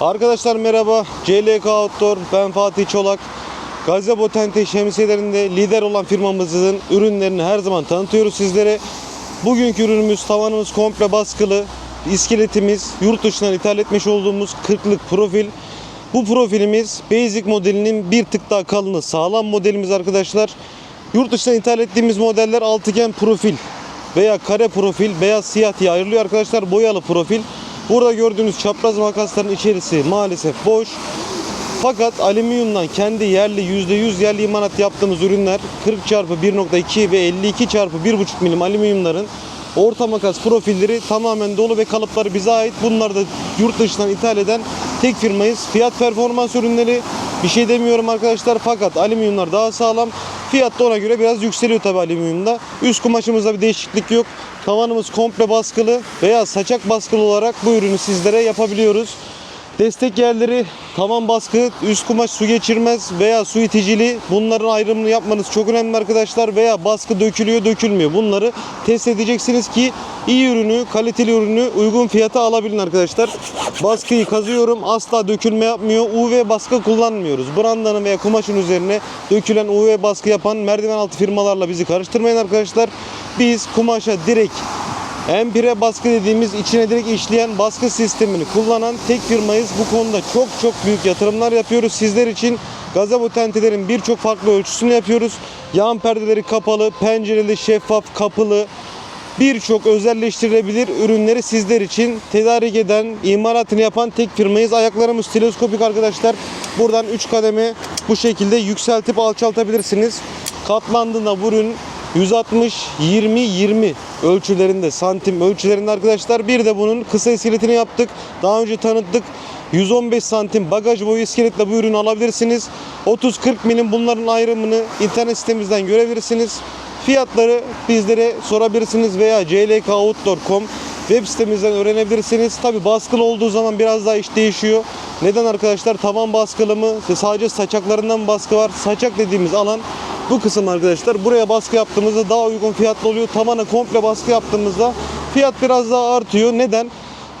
Arkadaşlar merhaba. CLK Outdoor. Ben Fatih Çolak. Gazebo Tente şemsiyelerinde lider olan firmamızın ürünlerini her zaman tanıtıyoruz sizlere. Bugünkü ürünümüz tavanımız komple baskılı. İskeletimiz yurt dışından ithal etmiş olduğumuz 40'lık profil. Bu profilimiz Basic modelinin bir tık daha kalını sağlam modelimiz arkadaşlar. Yurt dışından ithal ettiğimiz modeller altıgen profil veya kare profil, beyaz siyah diye ayrılıyor arkadaşlar. Boyalı profil. Burada gördüğünüz çapraz makasların içerisi maalesef boş. Fakat alüminyumdan kendi yerli %100 yerli imalat yaptığımız ürünler 40 çarpı 1.2 ve 52 çarpı 1.5 milim alüminyumların orta makas profilleri tamamen dolu ve kalıpları bize ait. Bunlar da yurt dışından ithal eden tek firmayız. Fiyat performans ürünleri bir şey demiyorum arkadaşlar fakat alüminyumlar daha sağlam. Fiyat da ona göre biraz yükseliyor tabi alüminyumda. Üst kumaşımızda bir değişiklik yok. Tavanımız komple baskılı veya saçak baskılı olarak bu ürünü sizlere yapabiliyoruz. Destek yerleri tavan baskı, üst kumaş su geçirmez veya su iticili. Bunların ayrımını yapmanız çok önemli arkadaşlar. Veya baskı dökülüyor, dökülmüyor. Bunları test edeceksiniz ki iyi ürünü, kaliteli ürünü uygun fiyata alabilin arkadaşlar. Baskıyı kazıyorum. Asla dökülme yapmıyor. UV baskı kullanmıyoruz. Brandanın veya kumaşın üzerine dökülen UV baskı yapan merdiven altı firmalarla bizi karıştırmayın arkadaşlar. Biz kumaşa direkt Empire baskı dediğimiz içine direkt işleyen baskı sistemini kullanan tek firmayız. Bu konuda çok çok büyük yatırımlar yapıyoruz. Sizler için gazebo tentelerin birçok farklı ölçüsünü yapıyoruz. Yan perdeleri kapalı, pencereli, şeffaf, kapılı birçok özelleştirilebilir ürünleri sizler için tedarik eden, imalatını yapan tek firmayız. Ayaklarımız teleskopik arkadaşlar. Buradan 3 kademe bu şekilde yükseltip alçaltabilirsiniz. Katlandığında bu ürün 160 20 20 ölçülerinde santim ölçülerinde arkadaşlar. Bir de bunun kısa iskeletini yaptık. Daha önce tanıttık. 115 santim bagaj boyu iskeletle bu ürünü alabilirsiniz. 30-40 milim bunların ayrımını internet sitemizden görebilirsiniz. Fiyatları bizlere sorabilirsiniz veya clkout.com web sitemizden öğrenebilirsiniz. Tabi baskılı olduğu zaman biraz daha iş değişiyor. Neden arkadaşlar? Tavan baskılı mı? Sadece saçaklarından baskı var? Saçak dediğimiz alan bu kısım arkadaşlar buraya baskı yaptığımızda daha uygun fiyatlı oluyor. Tavana komple baskı yaptığımızda fiyat biraz daha artıyor. Neden?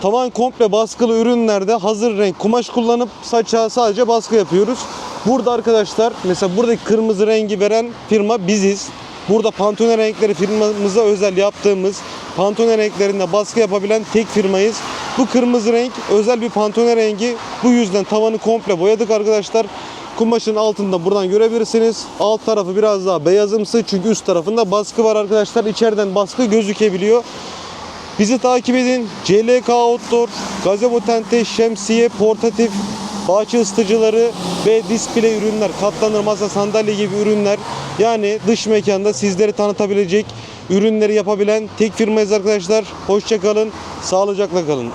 Tavan komple baskılı ürünlerde hazır renk kumaş kullanıp saça sadece baskı yapıyoruz. Burada arkadaşlar mesela buradaki kırmızı rengi veren firma biziz. Burada pantone renkleri firmamıza özel yaptığımız pantone renklerinde baskı yapabilen tek firmayız. Bu kırmızı renk özel bir pantone rengi. Bu yüzden tavanı komple boyadık arkadaşlar. Kumaşın altında buradan görebilirsiniz. Alt tarafı biraz daha beyazımsı çünkü üst tarafında baskı var arkadaşlar. İçeriden baskı gözükebiliyor. Bizi takip edin. CLK Outdoor, gazebo tente, şemsiye, portatif, bahçe ısıtıcıları ve display ürünler, katlanır masa, sandalye gibi ürünler. Yani dış mekanda sizleri tanıtabilecek ürünleri yapabilen tek firmayız arkadaşlar. Hoşça kalın, sağlıcakla kalın.